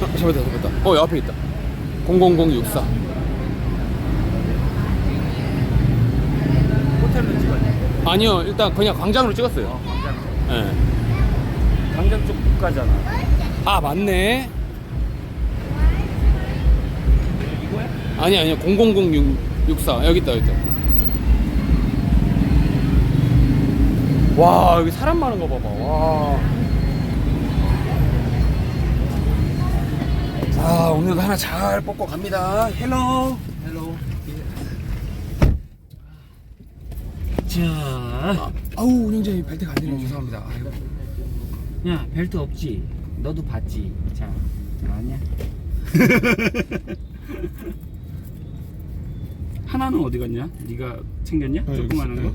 어, 잡았다 잡았다 어 옆에 있다 00064 호텔로 찍었네. 아니요 일단 그냥 광장으로 찍었어요 어, 광장. 예. 광장 쪽 못 가잖아. 아 맞네 이거야? 아니 아니요 000664 여기 있다 여기 있다 와 여기 사람 많은 거 봐봐 와. 자 오늘도 하나 잘 뽑고 갑니다 헬로 헬로 자, 아, 아우 운영자님 발대가 안 되네요 죄송합니다 아이고. 야 벨트 없지? 너도 봤지? 자, 아니야. 하나는 어디 갔냐? 네가 챙겼냐? 네, 조그마한 거?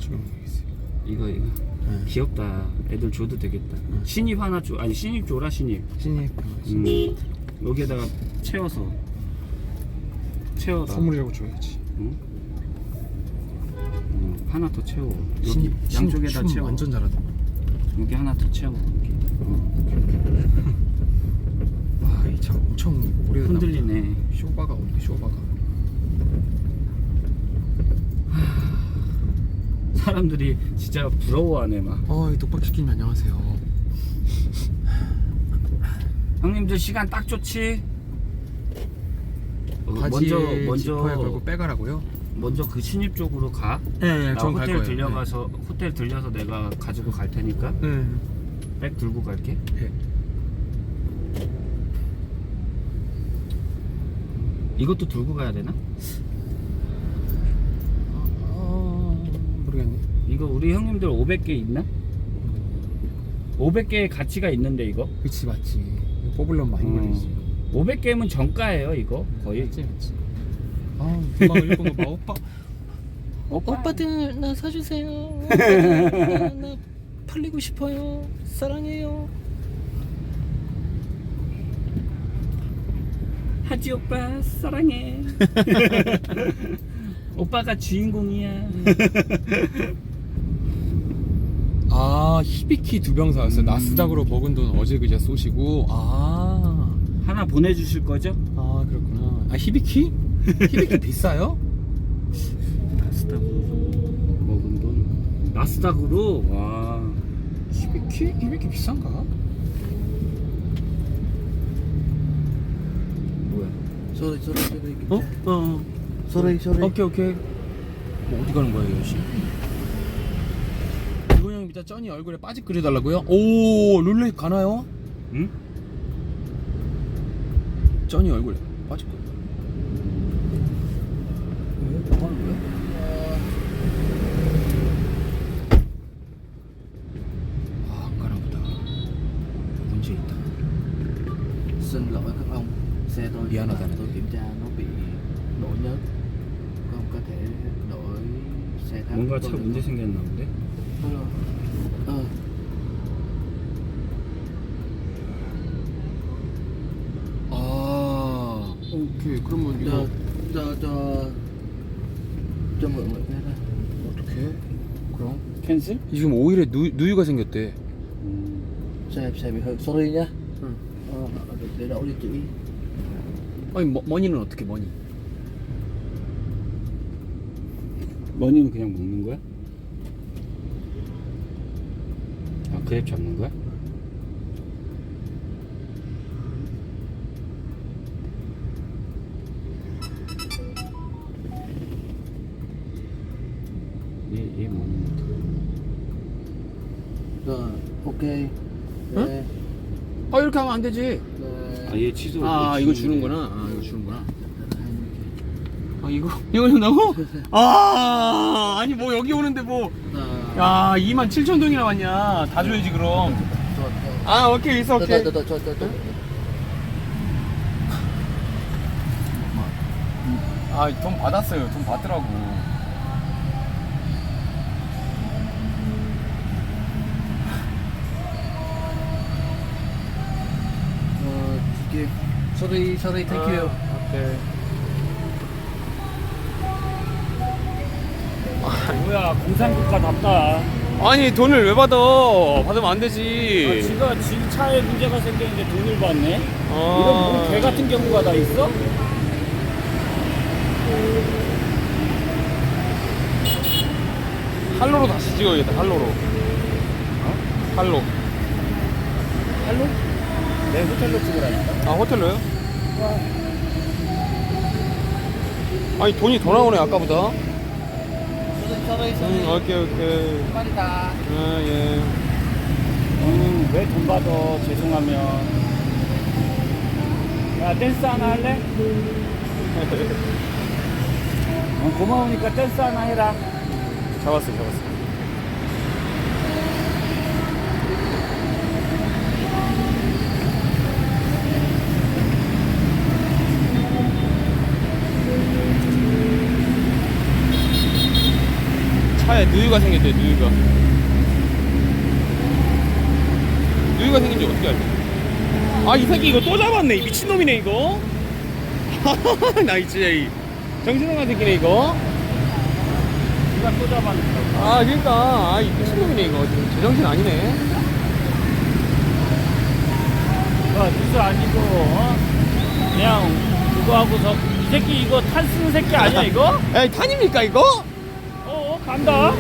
이거 이거. 네. 귀엽다. 애들 줘도 되겠다. 응. 신입 하나 줘. 아니 신입 줘라 신입. 신입 음. 여기에다가 채워서 채워라. 선물이라고 줘야지 응? 어, 하나 더 채워. 여기 신입 양쪽에다 춤 채워. 완전 잘하다 여기 하나 더 채워. 여기. 어. 와이 차 엄청 오래됐나 흔들리네. 보다. 쇼바가 어디 쇼바가 사람들이 진짜 부러워하네 막. 어 이 독박치킨 안녕하세요 형님들 시간 딱 좋지? 어, 바지에 먼저 지퍼에 걸고 빼가라고요? 먼저 그 신입 쪽으로 가. 네, 나 호텔 들려가서 호텔 들려서 내가 가지고 갈 테니까 네. 백 들고 갈게. 네. 이것도 들고 가야 되나? 아, 모르겠네. 이거 우리 형님들 500개 있나? 500개의 가치가 있는데 이거? 그치 맞지. 뽑으려면 많이 음. 걸리지. 500개면 정가예요 이거 거의. 맞지 맞지. 아, 금방 읽고 봐 오빠. 오빠. 오빠들 나 사주세요. 나, 나 팔리고 싶어요. 사랑해요. 하지 오빠 사랑해. 오빠가 주인공이야. 아 히비키 두 병 사왔어요. 음. 나스닥으로 먹은 돈 어제 그제 쏘시고. 아, 하나 보내주실 거죠? 아 그렇구나. 아 히비키? 히비키 비싸요? 나스닥으로 먹은 돈. 나스닥으로 와. 히비키? 히비키 비싼가? 뭐야? sorry sorry sorry 어? 어. sorry sorry 오케이 오케이. 뭐 어디 가는 거예요, 여시? 이따 쩌니 얼굴에 빠직 그려달라고요? 오 룰렛 가나요? 응? 쩌니 얼굴에 빠직 그려. 왜? 뭐 하는 거야? 아, 안 가나 보다. 문제 있다. xin lỗi các ông xe tôi Dạ, nó là tại- tôi kiểm tra nó bị nổ nhớt các ông có thể đổi xe khác 뭔가 차 tôi được 문제 không? 생겼나 본데? 아, 오케이. 그러면 이거 mượn lại cái đó 어떻게? 그럼 캔슬? 지금 오일에 누, 누유가 생겼대. 음. hư sorry nhá 응. để đổi địa chỉ 아니 머, 머니는 어떻게 머니? 머니는 그냥 먹는 거야? 아 그랩 잡는 거야? 얘얘 거 rồi ok Hả? Để- 아 이렇게 하면 안 되지. để- 아얘 취소 아 이거 주는구나. 아 이거 주는구나. 아 이거 이거 준다고? 아 아니 뭐 여기 오는데 뭐. 야 2만 7천 동이나 왔냐? 다 줘야지 그럼. 아 오케이 있어 오케이. 아 돈 받았어요. 돈 받더라고. Sorry thank you 오케이. 뭐야 공산국가답다 아니 돈을 왜 받아? 받으면 안 아, 되지. 지가 지 차에 문제가 생겼는데 돈을 받네. 어. 이런 뭐개 같은 경우가 다 있어? 할로로 다시 찍어야겠다. 할로로. 어? 할로. 할로? 내 호텔로 찍으라니까. 아 호텔로요? 아니 돈이 더 나오네 아까보다. 음 오케이 오케이. 말이다. 아 예. 음, 왜돈 받아? 죄송하면. 야, 댄스 하나 할래? 어, 고마우니까 댄스 하나 해라. 잡았어 잡았어. 차에 누유가 생겼대 누유가. 누유가 생긴지 어떻게 알지? 아이 새끼 이거 또 잡았네 이 미친놈이네 이거. 나 진짜 이 정신나간 새끼네 이거. 누가 또 잡았는데. 아 그러니까 아이 미친놈이네 이거 지금 제정신 아니네 야, 뉴스 아니고, 어? 그냥 그거 하고서, 이 새끼 이거 탄 쓰는 새끼 아니야, 이거? 야 탄입니까 이거? 간다.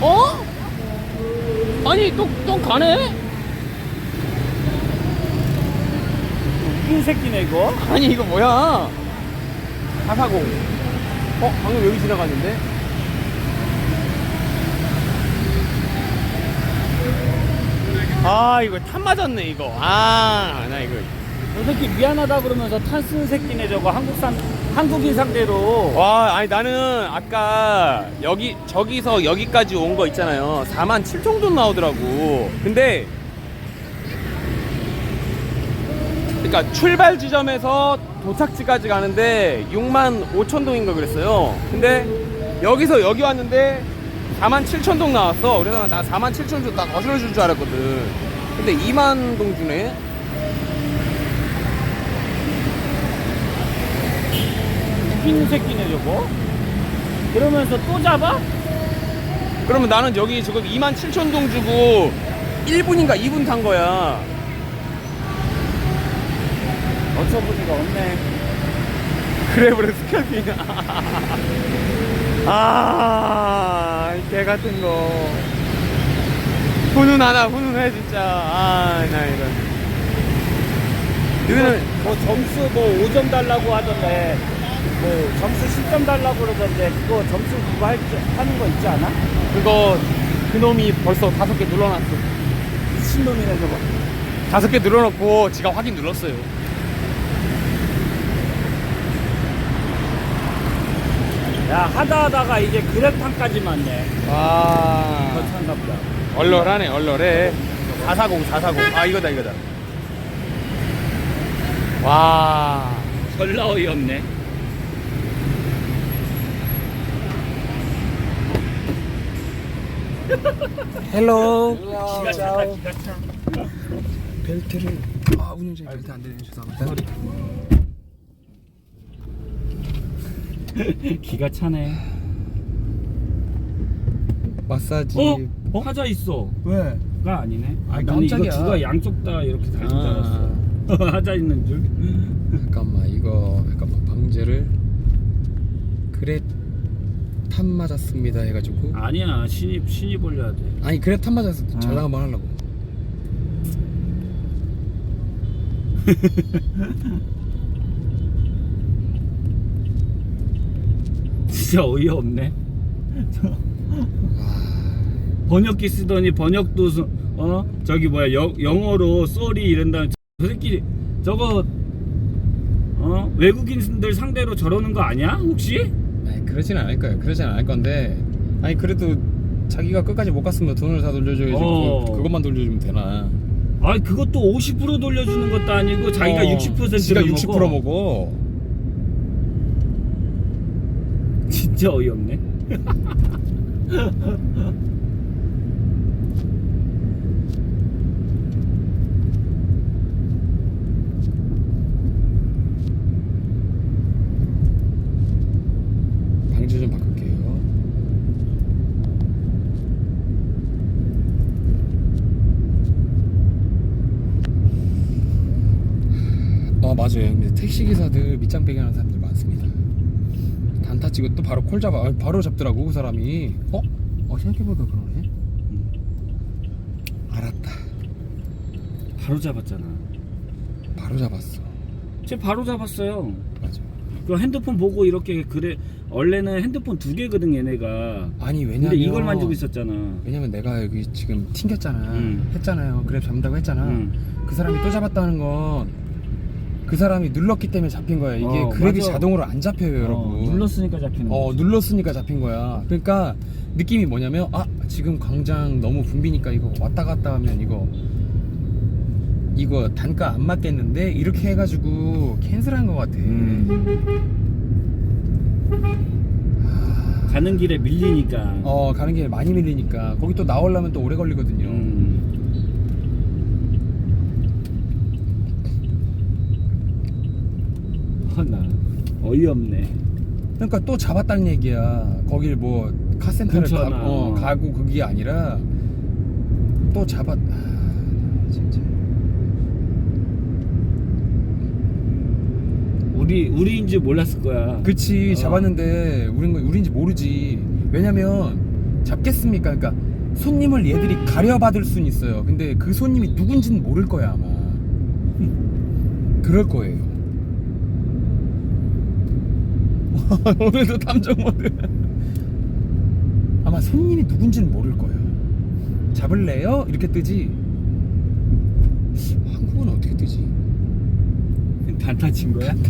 어? 아니 또, 또 가네? 웃긴 새끼네, 이거. 아니 이거 뭐야 440 어? 방금 여기 지나갔는데? 아 이거 탄 맞았네 이거 아 나 이거 저 새끼 미안하다 그러면서 탄 쓰는 새끼네, 저거. 한국산, 한국인 상대로. 와 아니 나는 아까 여기 저기서 여기까지 온 거 있잖아요. 4만 7 정도 나오더라고. 근데 그러니까 출발 지점에서 도착지까지 가는데 6만 5천 동인가 그랬어요. 근데 여기서 여기 왔는데 4만 7천 동 나왔어. 그래서 나 4만 7천 동다 거슬러 줄 줄 알았거든. 근데 2만 동 주네 웃긴 새끼네, 저거. 그러면서 또 잡아? 그러면 나는 여기 지금 2만 7천 동 주고 1분인가 2분 탄 거야 어처구니가 없네. 그래 그래 스캘핑 아 개 같은 거 훈훈하다 훈훈해 진짜 아나 이런 여기는 뭐 점수 뭐 5점 달라고 하던데 뭐 점수 10점 달라고 그러던데 그거 점수 그거 할, 줄- 하는 거 있지 않아? 그거 그놈이 벌써 다섯 개 눌러놨어. 미친놈이네 저거. 다섯 개 눌러놓고 지가 확인 눌렀어요. 야 하다 하다가 이제 그랩탕까지 맞네 와더 찬가 보다. 얼얼하네 얼얼해. 440 440 아 이거다 이거다. 와. 졸라 어이없네 헬로. 차 벨트를 아 운전자 벨트 안 되네. 죄송합니다. 기가 차네. 마사지. 어? 어? 하자 있어. 왜? 가 아니네. 아 아, 나는 이거 깜짝이야. 두가 양쪽 다 이렇게 달린 줄 아. 알았어. 하자 있는 줄? 잠깐만 이거 잠깐만. 방제를. 그래 탄 맞았습니다 해가지고. 아니야 신입 신입 올려야 돼. 아니 그래 탄 맞았어. 아. 전화 한번 하려고. 진짜 어이없네. 번역기 쓰더니 번역도 수- 어? 저기 뭐야 여, 영어로 쏘리 이런다는 저 새끼 저거 어? 외국인들 상대로 저러는 거 아니야 혹시? 아니 그러진 않을 거예요. 그러진 않을 건데 아니 그래도 자기가 끝까지 못 갔으면 돈을 다 돌려줘야지. 어. 그, 그것만 돌려주면 되나? 아 그것도 50% 돌려주는 것도 아니고 자기가 어, 60%를 지가 먹어. 60% 먹어. 진짜 어이없네 방지 좀 바꿀게요 맞아요. 근데 택시 기사들 밑장 빼기 하는 사람들 많습니다. 단타 치고 또 바로 콜 잡아. 아, 바로 잡더라고 그 사람이. 어? 어 생각해보니까 그러네. 알았다. 바로 잡았잖아. 바로 잡았어. 쟤 바로 잡았어요. 맞아. 그 핸드폰 보고 이렇게 그래 원래는 핸드폰 두 개거든 얘네가. 아니 왜냐면 근데 이걸 만지고 있었잖아. 왜냐면 내가 여기 지금 튕겼잖아. 음. 했잖아요. 그래 잡는다고 했잖아. 음. 그 사람이 또 잡았다는 건 그 사람이 눌렀기 때문에 잡힌 거야. 이게 어, 그랩이 맞아. 자동으로 안 잡혀요, 여러분. 어, 눌렀으니까 잡히는 어 거지. 눌렀으니까 잡힌 거야 그러니까 느낌이 뭐냐면 아 지금 광장 너무 붐비니까 이거 왔다 갔다 하면 이거 이거 단가 안 맞겠는데 이렇게 해가지고 캔슬한 것 같아 음. 가는 길에 밀리니까. 어 가는 길에 많이 밀리니까 거기 또 나오려면 또 오래 걸리거든요 음. 아, 나 어이없네. 그러니까 또 잡았다는 얘기야 거길 뭐 카센터를 가, 근처나. 어, 가고 그게 아니라 또 잡았 아, 진짜 우리 우리인지 몰랐을 거야. 그치 어. 잡았는데 우린 거 우린지 모르지 왜냐면 잡겠습니까 그러니까 손님을 얘들이 가려받을 순 있어요 근데 그 손님이 누군지는 모를 거야 아마 그럴 거예요 오늘도 탐정 모드 아마 손님이 누군지는 모를 거야 잡을래요? 이렇게 뜨지 한국어는 어떻게 뜨지? 단타 친 거야?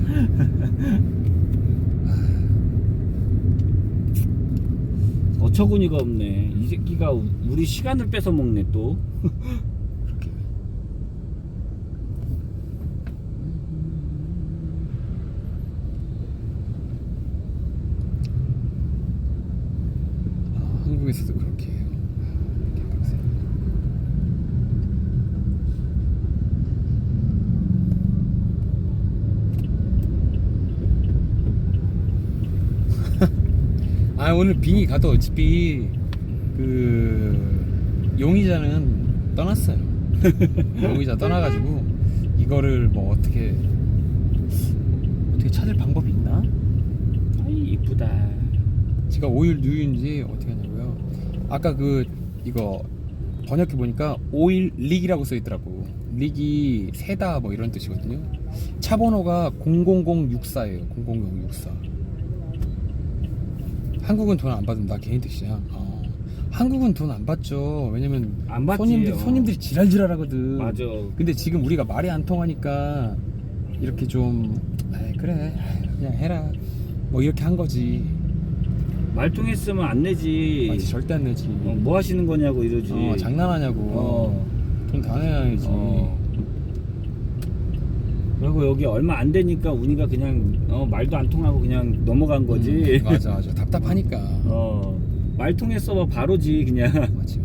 어처구니가 없네. 이 새끼가 우- 우리 시간을 뺏어 먹네 또. 그렇게 아, 한국에서도 그렇게 해요. 개빡세. 아 오늘 빙이 가도 어차피 그 용의자는 떠났어요. 용의자 떠나가지고 이거를 뭐 어떻게 어떻게 찾을 방법이 있나? 아이 이쁘다. 제가 5일 누유인지 어떻게 하냐고요? 아까 그 이거 번역해 보니까 5일 릭이라고 써 있더라고. 릭이 세다 뭐 이런 뜻이거든요. 차 번호가 00064예요. 00064. 한국은 돈 안 받는다. 개인 택시야. 어. 한국은 돈 안 받죠. 왜냐면 안 받지, 손님들 어. 손님들이 지랄지랄하거든. 맞아. 근데 지금 우리가 말이 안 통하니까 이렇게 좀 에이, 그래 그냥 해라 뭐 이렇게 한 거지. 말 통했으면 안 내지. 맞지 절대 안 내지. 어, 뭐 하시는 거냐고 이러지. 어, 장난하냐고. 어. 돈다 내야지. 어. 그리고 여기 얼마 안 되니까 우리가 그냥 어, 말도 안 통하고 그냥 넘어간 거지. 음, 맞아 맞아 답답하니까. 어. 말 통했어 봐 바로지 그냥. 맞지